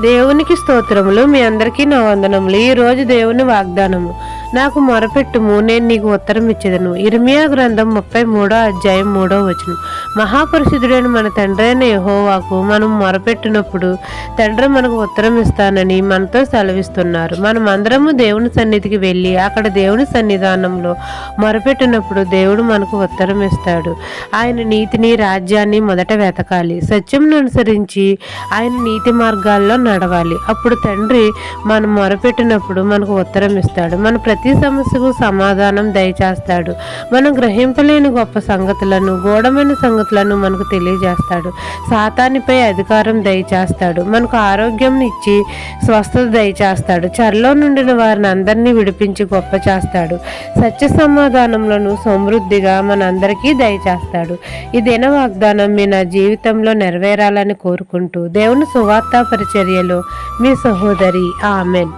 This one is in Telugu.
దేవునికి స్తోత్రములు. మీ అందరికీ నా వందనములు. ఈ రోజు దేవుని వాగ్దానము. నాకు మొరపెట్టుము నేను నీకు ఉత్తరం ఇచ్చేదను ఇర్మియా గ్రంథం ముప్పై మూడో అధ్యాయం మూడో వచనం. మహాపరిశుద్ధుడైన మన తండ్రి అయిన యహోవాకు మనం మొరపెట్టినప్పుడు తండ్రి మనకు ఉత్తరం ఇస్తానని మనతో సెలవిస్తున్నారు. మనం అందరము దేవుని సన్నిధికి వెళ్ళి అక్కడ దేవుని సన్నిధానంలో మొరపెట్టినప్పుడు దేవుడు మనకు ఉత్తరం ఇస్తాడు ఆయన నీతిని రాజ్యాన్ని మొదట వెతకాలి. సత్యంను అనుసరించి ఆయన నీతి మార్గాల్లో నడవాలి. అప్పుడు తండ్రి మనం మొరపెట్టినప్పుడు మనకు ఉత్తరం ఇస్తాడు మన ప్రతి సమస్యకు సమాధానం దయచేస్తాడు. మనం గ్రహింపలేని గొప్ప సంగతులను గూఢమైన సంగతులను మనకు తెలియజేస్తాడు. సాతానిపై అధికారం దయచేస్తాడు. మనకు ఆరోగ్యం ఇచ్చి స్వస్థత దయచేస్తాడు. చెరలో నుండిన వారిని అందరినీ విడిపించి గొప్ప చేస్తాడు. సత్య సమాధానంలోను సమృద్ధిగా మనందరికీ దయచేస్తాడు. ఈ దిన వాగ్దానం మీ నా జీవితంలో నెరవేరాలని కోరుకుంటూ దేవుని సువార్త పరిచర్యలో మీ సహోదరి ఆమెన్.